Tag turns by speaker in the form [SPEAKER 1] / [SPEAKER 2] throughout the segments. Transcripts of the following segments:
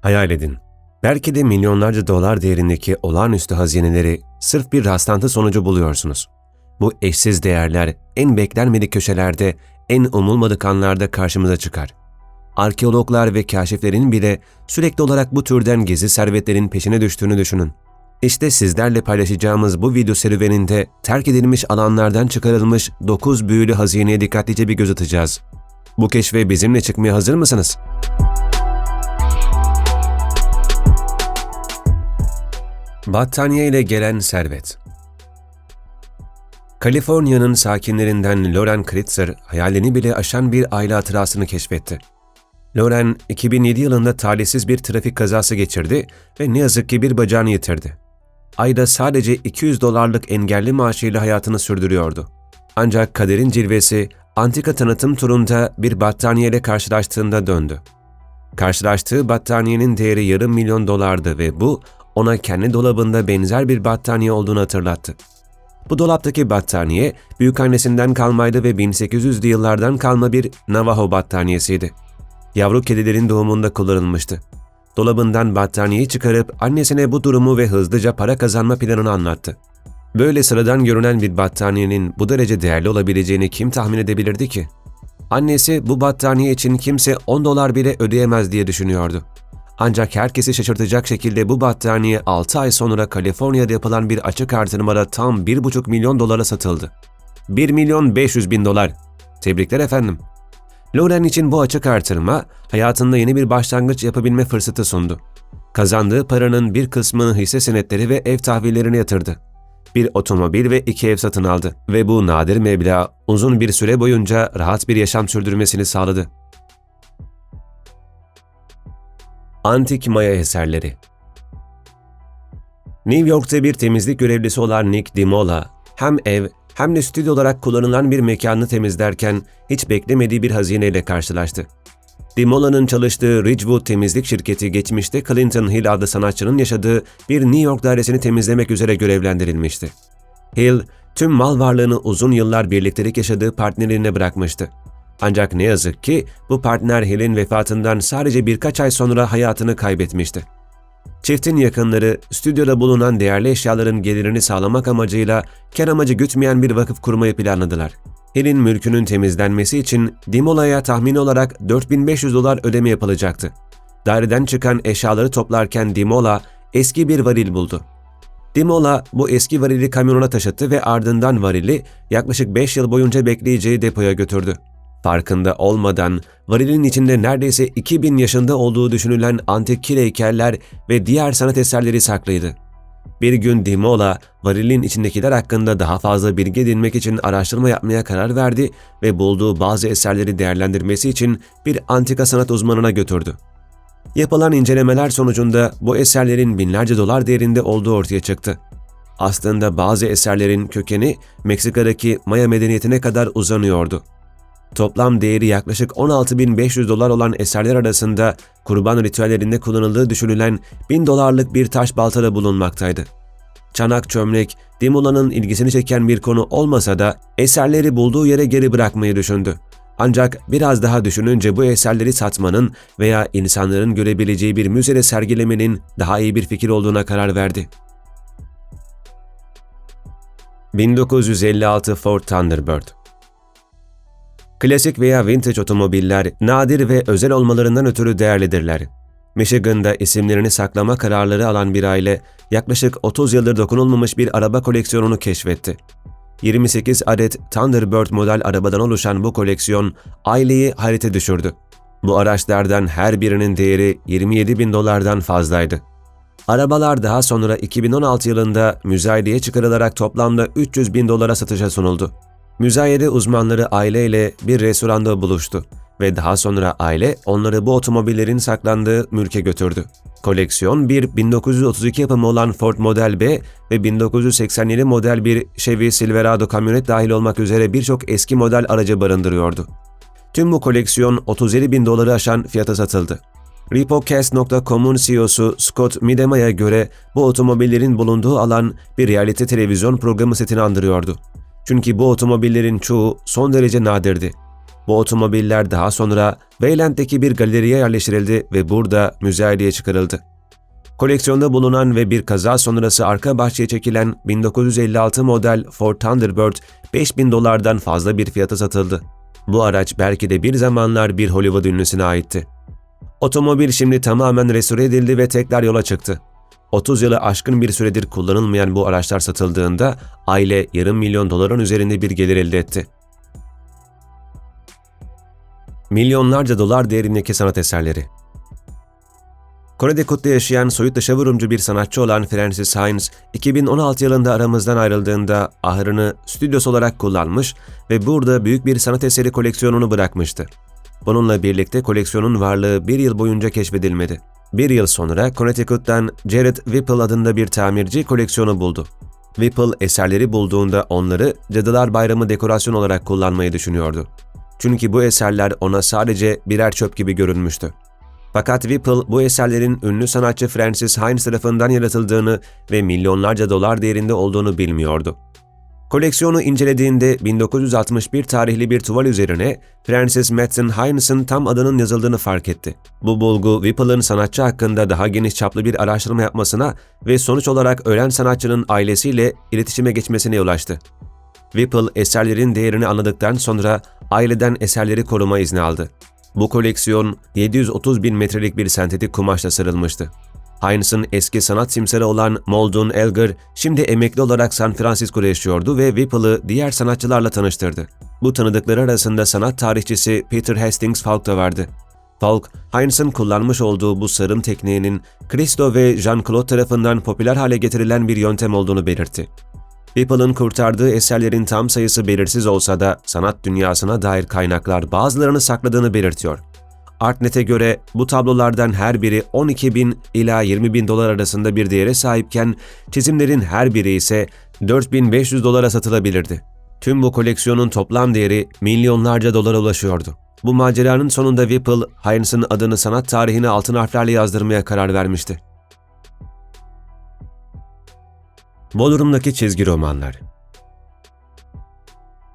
[SPEAKER 1] Hayal edin. Belki de milyonlarca dolar değerindeki olağanüstü hazineleri sırf bir rastlantı sonucu buluyorsunuz. Bu eşsiz değerler en beklenmedik köşelerde, en umulmadık anlarda karşımıza çıkar. Arkeologlar ve kaşiflerin bile sürekli olarak bu türden gizli servetlerin peşine düştüğünü düşünün. İşte sizlerle paylaşacağımız bu video serüveninde terk edilmiş alanlardan çıkarılmış 9 büyülü hazineye dikkatlice bir göz atacağız. Bu keşfe bizimle çıkmaya hazır mısınız? Battaniye ile gelen servet Kaliforniya'nın sakinlerinden Loren Kritzer hayalini bile aşan bir aile hatırasını keşfetti. Loren, 2007 yılında talihsiz bir trafik kazası geçirdi ve ne yazık ki bir bacağını yitirdi. Ayda sadece 200 dolarlık engelli maaşıyla hayatını sürdürüyordu. Ancak kaderin cilvesi antika tanıtım turunda bir battaniyeyle karşılaştığında döndü. Karşılaştığı battaniyenin değeri yarım milyon dolardı ve bu ona kendi dolabında benzer bir battaniye olduğunu hatırlattı. Bu dolaptaki battaniye büyükannesinden kalmaydı ve 1800'lü yıllardan kalma bir Navajo battaniyesiydi. Yavru kedilerin doğumunda kullanılmıştı. Dolabından battaniyeyi çıkarıp annesine bu durumu ve hızlıca para kazanma planını anlattı. Böyle sıradan görünen bir battaniyenin bu derece değerli olabileceğini kim tahmin edebilirdi ki? Annesi bu battaniye için kimse 10 dolar bile ödeyemez diye düşünüyordu. Ancak herkesi şaşırtacak şekilde bu battaniye 6 ay sonra Kaliforniya'da yapılan bir açık artırmada tam 1,5 milyon dolara satıldı. 1 milyon 500 bin dolar. Tebrikler efendim. Loren için bu açık artırma hayatında yeni bir başlangıç yapabilme fırsatı sundu. Kazandığı paranın bir kısmını hisse senetleri ve ev tahvillerine yatırdı. Bir otomobil ve iki ev satın aldı ve bu nadir meblağ uzun bir süre boyunca rahat bir yaşam sürdürmesini sağladı. Antik Maya eserleri New York'ta bir temizlik görevlisi olan Nick Dimola, hem ev hem de stüdyo olarak kullanılan bir mekanını temizlerken hiç beklemediği bir hazineyle karşılaştı. Dimola'nın çalıştığı Ridgewood temizlik şirketi geçmişte Clinton Hill adlı sanatçının yaşadığı bir New York dairesini temizlemek üzere görevlendirilmişti. Hill, tüm mal varlığını uzun yıllar birliktelik yaşadığı partnerine bırakmıştı. Ancak ne yazık ki bu partner Hill'in vefatından sadece birkaç ay sonra hayatını kaybetmişti. Çiftin yakınları stüdyoda bulunan değerli eşyaların gelirini sağlamak amacıyla kar amacı gütmeyen bir vakıf kurmayı planladılar. Hill'in mülkünün temizlenmesi için Dimola'ya tahmini olarak 4500 dolar ödeme yapılacaktı. Daireden çıkan eşyaları toplarken Dimola eski bir varil buldu. Dimola bu eski varili kamyonuna taşıttı ve ardından varili yaklaşık 5 yıl boyunca bekleyeceği depoya götürdü. Farkında olmadan varilin içinde neredeyse 2000 yaşında olduğu düşünülen antik kil heykeller ve diğer sanat eserleri saklıydı. Bir gün Dimola, varilin içindekiler hakkında daha fazla bilgi edinmek için araştırma yapmaya karar verdi ve bulduğu bazı eserleri değerlendirmesi için bir antika sanat uzmanına götürdü. Yapılan incelemeler sonucunda bu eserlerin binlerce dolar değerinde olduğu ortaya çıktı. Aslında bazı eserlerin kökeni Meksika'daki Maya medeniyetine kadar uzanıyordu. Toplam değeri yaklaşık 16.500 dolar olan eserler arasında kurban ritüellerinde kullanıldığı düşünülen 1000 dolarlık bir taş balta da bulunmaktaydı. Çanak çömlek, Dimola'nın ilgisini çeken bir konu olmasa da eserleri bulduğu yere geri bırakmayı düşündü. Ancak biraz daha düşününce bu eserleri satmanın veya insanların görebileceği bir müzede sergilemenin daha iyi bir fikir olduğuna karar verdi. 1956 Ford Thunderbird Klasik veya vintage otomobiller nadir ve özel olmalarından ötürü değerlidirler. Michigan'da isimlerini saklama kararları alan bir aile yaklaşık 30 yıldır dokunulmamış bir araba koleksiyonunu keşfetti. 28 adet Thunderbird model arabadan oluşan bu koleksiyon aileyi hayrete düşürdü. Bu araçlardan her birinin değeri 27 bin dolardan fazlaydı. Arabalar daha sonra 2016 yılında müzayedeye çıkarılarak toplamda 300 bin dolara satışa sunuldu. Müzayede uzmanları aileyle bir restoranda buluştu ve daha sonra aile onları bu otomobillerin saklandığı mülke götürdü. Koleksiyon bir 1932 yapımı olan Ford Model B ve 1987 model bir Chevy Silverado kamyonet dahil olmak üzere birçok eski model aracı barındırıyordu. Tüm bu koleksiyon 37 bin doları aşan fiyata satıldı. Repocast.com'un CEO'su Scott Midema'ya göre bu otomobillerin bulunduğu alan bir realite televizyon programı setini andırıyordu. Çünkü bu otomobillerin çoğu son derece nadirdi. Bu otomobiller daha sonra Wayland'deki bir galeriye yerleştirildi ve burada müzayedeye çıkarıldı. Koleksiyonda bulunan ve bir kaza sonrası arka bahçeye çekilen 1956 model Ford Thunderbird 5000 dolardan fazla bir fiyata satıldı. Bu araç belki de bir zamanlar bir Hollywood ünlüsüne aitti. Otomobil şimdi tamamen restore edildi ve tekrar yola çıktı. 30 yılı aşkın bir süredir kullanılmayan bu araçlar satıldığında aile yarım milyon doların üzerinde bir gelir elde etti. Milyonlarca dolar değerindeki sanat eserleri Connecticut'ta yaşayan soyut dışa vurumcu bir sanatçı olan Francis Hines, 2016 yılında aramızdan ayrıldığında ahırını stüdyosu olarak kullanmış ve burada büyük bir sanat eseri koleksiyonunu bırakmıştı. Bununla birlikte koleksiyonun varlığı bir yıl boyunca keşfedilmedi. Bir yıl sonra Connecticut'tan Jared Whipple adında bir tamirci koleksiyonu buldu. Whipple eserleri bulduğunda onları Cadılar Bayramı dekorasyon olarak kullanmayı düşünüyordu. Çünkü bu eserler ona sadece birer çöp gibi görünmüştü. Fakat Whipple bu eserlerin ünlü sanatçı Francis Hines tarafından yaratıldığını ve milyonlarca dolar değerinde olduğunu bilmiyordu. Koleksiyonu incelediğinde 1961 tarihli bir tuval üzerine Francis Madsen Hines'ın tam adının yazıldığını fark etti. Bu bulgu Whipple'ın sanatçı hakkında daha geniş çaplı bir araştırma yapmasına ve sonuç olarak ölen sanatçının ailesiyle iletişime geçmesine yol açtı. Whipple eserlerin değerini anladıktan sonra aileden eserleri koruma izni aldı. Bu koleksiyon 730 bin metrelik bir sentetik kumaşla sarılmıştı. Hines'ın eski sanat simsarı olan Moldon Elgar şimdi emekli olarak San Francisco'da yaşıyordu ve Whipple'ı diğer sanatçılarla tanıştırdı. Bu tanıdıkları arasında sanat tarihçisi Peter Hastings Falk da vardı. Falk, Hines'ın kullanmış olduğu bu sarım tekniğinin Christo ve Jean-Claude tarafından popüler hale getirilen bir yöntem olduğunu belirtti. Whipple'ın kurtardığı eserlerin tam sayısı belirsiz olsa da sanat dünyasına dair kaynaklar bazılarını sakladığını belirtiyor. Artnet'e göre bu tablolardan her biri 12 bin ila 20 bin dolar arasında bir değere sahipken çizimlerin her biri ise 4500 dolara satılabilirdi. Tüm bu koleksiyonun toplam değeri milyonlarca dolara ulaşıyordu. Bu maceranın sonunda Whipple, Hines'ın adını sanat tarihine altın harflerle yazdırmaya karar vermişti. Bodrum'daki çizgi romanlar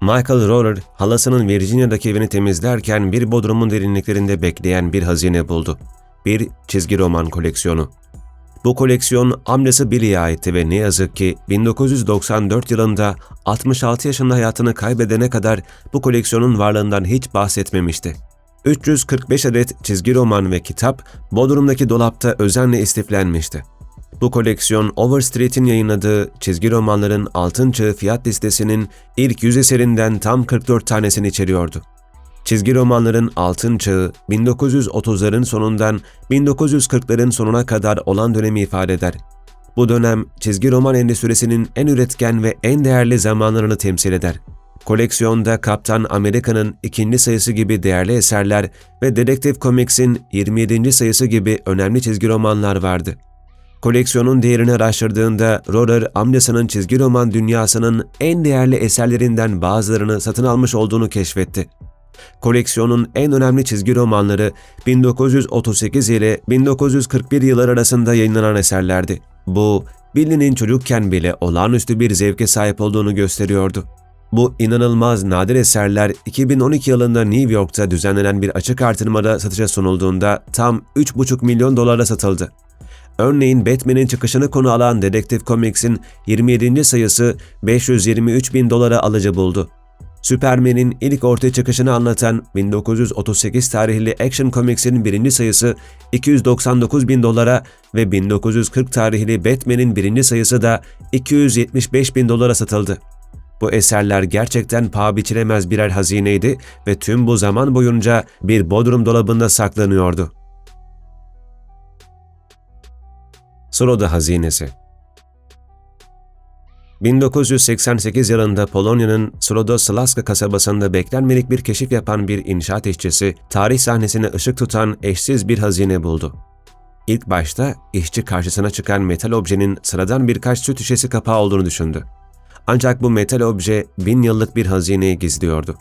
[SPEAKER 1] Michael Roller, halasının Virginia'daki evini temizlerken bir bodrumun derinliklerinde bekleyen bir hazine buldu. Bir çizgi roman koleksiyonu. Bu koleksiyon amcası Billy'e aitti ve ne yazık ki 1994 yılında 66 yaşında hayatını kaybedene kadar bu koleksiyonun varlığından hiç bahsetmemişti. 345 adet çizgi roman ve kitap Bodrum'daki dolapta özenle istiflenmişti. Bu koleksiyon Overstreet'in yayınladığı çizgi romanların altın çağı fiyat listesinin ilk 100 eserinden tam 44 tanesini içeriyordu. Çizgi romanların altın çağı 1930'ların sonundan 1940'ların sonuna kadar olan dönemi ifade eder. Bu dönem çizgi roman endüstrisinin en üretken ve en değerli zamanlarını temsil eder. Koleksiyonda Kaptan Amerika'nın ikinci sayısı gibi değerli eserler ve Detective Comics'in 27. sayısı gibi önemli çizgi romanlar vardı. Koleksiyonun değerini araştırdığında Rohrer, amcasının çizgi roman dünyasının en değerli eserlerinden bazılarını satın almış olduğunu keşfetti. Koleksiyonun en önemli çizgi romanları 1938 ile 1941 yıllar arasında yayınlanan eserlerdi. Bu, Billy'nin çocukken bile olağanüstü bir zevke sahip olduğunu gösteriyordu. Bu inanılmaz nadir eserler 2012 yılında New York'ta düzenlenen bir açık artırmada satışa sunulduğunda tam 3,5 milyon dolara satıldı. Örneğin Batman'in çıkışını konu alan Detective Comics'in 27. sayısı 523 bin dolara alıcı buldu. Superman'in ilk ortaya çıkışını anlatan 1938 tarihli Action Comics'in birinci sayısı 299 bin dolara ve 1940 tarihli Batman'in birinci sayısı da 275 bin dolara satıldı. Bu eserler gerçekten paha biçilemez birer hazineydi ve tüm bu zaman boyunca bir bodrum dolabında saklanıyordu. Soroda Hazinesi 1988 yılında Polonya'nın Srodoslaska kasabasında beklenmedik bir keşif yapan bir inşaat işçisi, tarih sahnesine ışık tutan eşsiz bir hazine buldu. İlk başta işçi karşısına çıkan metal objenin sıradan birkaç süt şişesi kapağı olduğunu düşündü. Ancak bu metal obje bin yıllık bir hazineyi gizliyordu.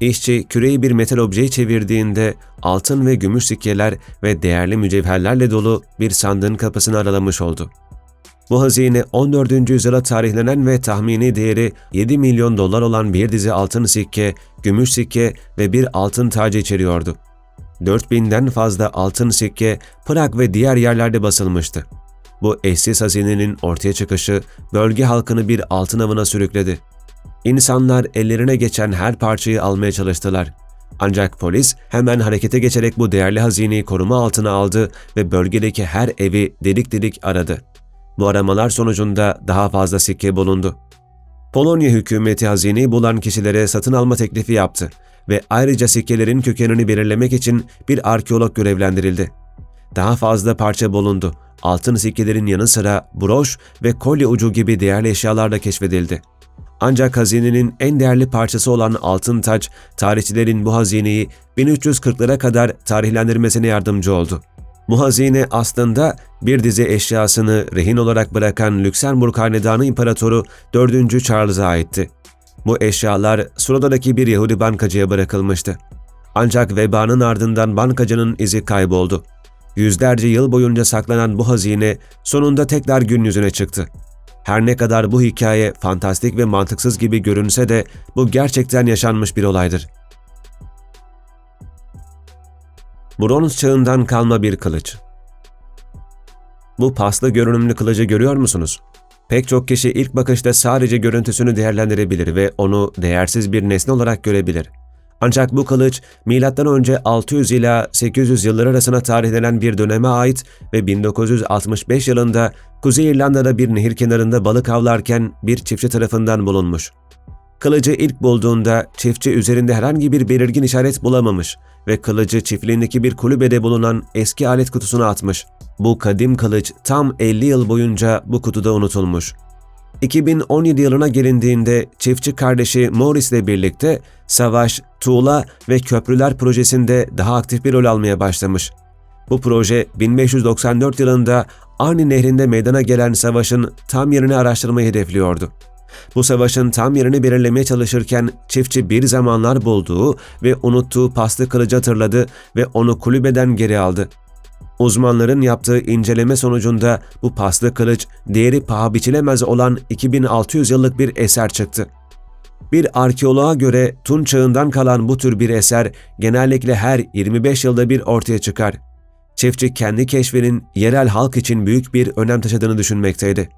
[SPEAKER 1] İşçi küreyi bir metal objeye çevirdiğinde altın ve gümüş sikkeler ve değerli mücevherlerle dolu bir sandığın kapısını aralamış oldu. Bu hazine 14. yüzyıla tarihlenen ve tahmini değeri 7 milyon dolar olan bir dizi altın sikke, gümüş sikke ve bir altın tacı içeriyordu. 4000'den fazla altın sikke Prag ve diğer yerlerde basılmıştı. Bu eşsiz hazinenin ortaya çıkışı bölge halkını bir altın avına sürükledi. İnsanlar ellerine geçen her parçayı almaya çalıştılar. Ancak polis hemen harekete geçerek bu değerli hazineyi koruma altına aldı ve bölgedeki her evi delik delik aradı. Bu aramalar sonucunda daha fazla sikke bulundu. Polonya hükümeti hazineyi bulan kişilere satın alma teklifi yaptı ve ayrıca sikkelerin kökenini belirlemek için bir arkeolog görevlendirildi. Daha fazla parça bulundu. Altın sikkelerin yanı sıra broş ve kolye ucu gibi değerli eşyalar da keşfedildi. Ancak hazinenin en değerli parçası olan altın taç, tarihçilerin bu hazineyi 1340'lara kadar tarihlendirmesine yardımcı oldu. Bu hazine aslında bir dizi eşyasını rehin olarak bırakan Lüksemburg Hanedanı İmparatoru 4. Charles'a aitti. Bu eşyalar Suroda'daki bir Yahudi bankacıya bırakılmıştı. Ancak vebanın ardından bankacının izi kayboldu. Yüzlerce yıl boyunca saklanan bu hazine sonunda tekrar gün yüzüne çıktı. Her ne kadar bu hikaye fantastik ve mantıksız gibi görünse de bu gerçekten yaşanmış bir olaydır. Bronz çağından kalma bir kılıç. Bu paslı görünümlü kılıcı görüyor musunuz? Pek çok kişi ilk bakışta sadece görüntüsünü değerlendirebilir ve onu değersiz bir nesne olarak görebilir. Ancak bu kılıç M.Ö. 600 ila 800 yılları arasına tarihlenen bir döneme ait ve 1965 yılında Kuzey İrlanda'da bir nehir kenarında balık avlarken bir çiftçi tarafından bulunmuş. Kılıcı ilk bulduğunda çiftçi üzerinde herhangi bir belirgin işaret bulamamış ve kılıcı çiftliğindeki bir kulübede bulunan eski alet kutusuna atmış. Bu kadim kılıç tam 50 yıl boyunca bu kutuda unutulmuş. 2017 yılına gelindiğinde çiftçi kardeşi Morris ile birlikte savaş, tuğla ve köprüler projesinde daha aktif bir rol almaya başlamış. Bu proje 1594 yılında Arni Nehri'nde meydana gelen savaşın tam yerini araştırmayı hedefliyordu. Bu savaşın tam yerini belirlemeye çalışırken çiftçi bir zamanlar bulduğu ve unuttuğu paslı kılıcı hatırladı ve onu kulübeden geri aldı. Uzmanların yaptığı inceleme sonucunda bu paslı kılıç değeri paha biçilemez olan 2600 yıllık bir eser çıktı. Bir arkeoloğa göre Tun çağından kalan bu tür bir eser genellikle her 25 yılda bir ortaya çıkar. Çiftçi kendi keşfinin yerel halk için büyük bir önem taşıdığını düşünmekteydi.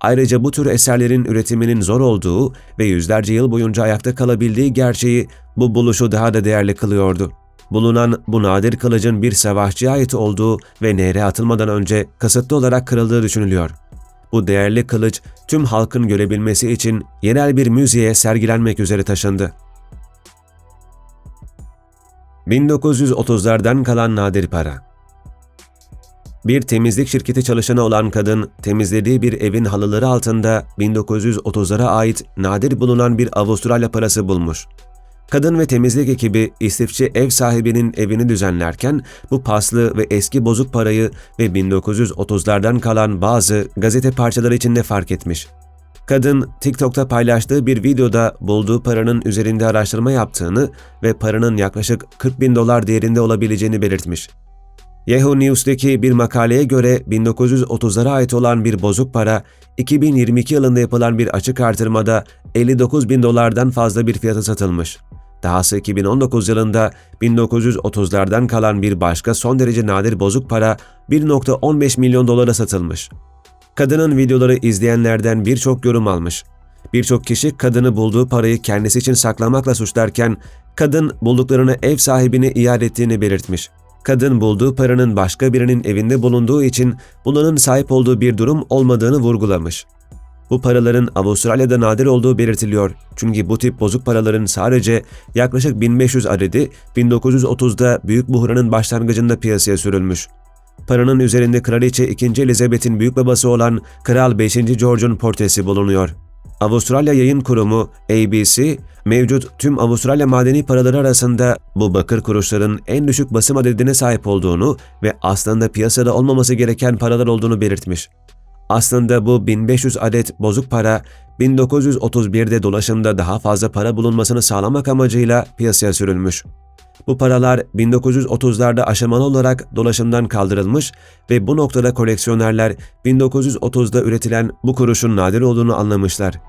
[SPEAKER 1] Ayrıca bu tür eserlerin üretiminin zor olduğu ve yüzlerce yıl boyunca ayakta kalabildiği gerçeği bu buluşu daha da değerli kılıyordu. Bulunan bu nadir kılıcın bir savaşçıya ait olduğu ve nehre atılmadan önce kasıtlı olarak kırıldığı düşünülüyor. Bu değerli kılıç tüm halkın görebilmesi için yerel bir müzeye sergilenmek üzere taşındı. 1930'lardan kalan nadir para bir temizlik şirketi çalışanı olan kadın, temizlediği bir evin halıları altında 1930'lara ait nadir bulunan bir Avustralya parası bulmuş. Kadın ve temizlik ekibi istifçi ev sahibinin evini düzenlerken bu paslı ve eski bozuk parayı ve 1930'lardan kalan bazı gazete parçaları içinde fark etmiş. Kadın TikTok'ta paylaştığı bir videoda bulduğu paranın üzerinde araştırma yaptığını ve paranın yaklaşık 40 bin dolar değerinde olabileceğini belirtmiş. Yahoo News'teki bir makaleye göre 1930'lara ait olan bir bozuk para, 2022 yılında yapılan bir açık artırmada 59 bin dolardan fazla bir fiyata satılmış. Dahası 2019 yılında 1930'lardan kalan bir başka son derece nadir bozuk para 1.15 milyon dolara satılmış. Kadının videoları izleyenlerden birçok yorum almış. Birçok kişi kadını bulduğu parayı kendisi için saklamakla suçlarken kadın bulduklarını ev sahibine iade ettiğini belirtmiş. Kadın bulduğu paranın başka birinin evinde bulunduğu için bunların sahip olduğu bir durum olmadığını vurgulamış. Bu paraların Avustralya'da nadir olduğu belirtiliyor. Çünkü bu tip bozuk paraların sadece yaklaşık 1500 adedi 1930'da Büyük Buhran'ın başlangıcında piyasaya sürülmüş. Paranın üzerinde Kraliçe 2. Elizabeth'in büyük babası olan Kral 5. George'un portresi bulunuyor. Avustralya Yayın Kurumu ABC, mevcut tüm Avustralya madeni paraları arasında bu bakır kuruşların en düşük basım adedine sahip olduğunu ve aslında piyasada olmaması gereken paralar olduğunu belirtmiş. Aslında bu 1500 adet bozuk para 1931'de dolaşımda daha fazla para bulunmasını sağlamak amacıyla piyasaya sürülmüş. Bu paralar 1930'larda aşamalı olarak dolaşımdan kaldırılmış ve bu noktada koleksiyonerler 1930'da üretilen bu kuruşun nadir olduğunu anlamışlar.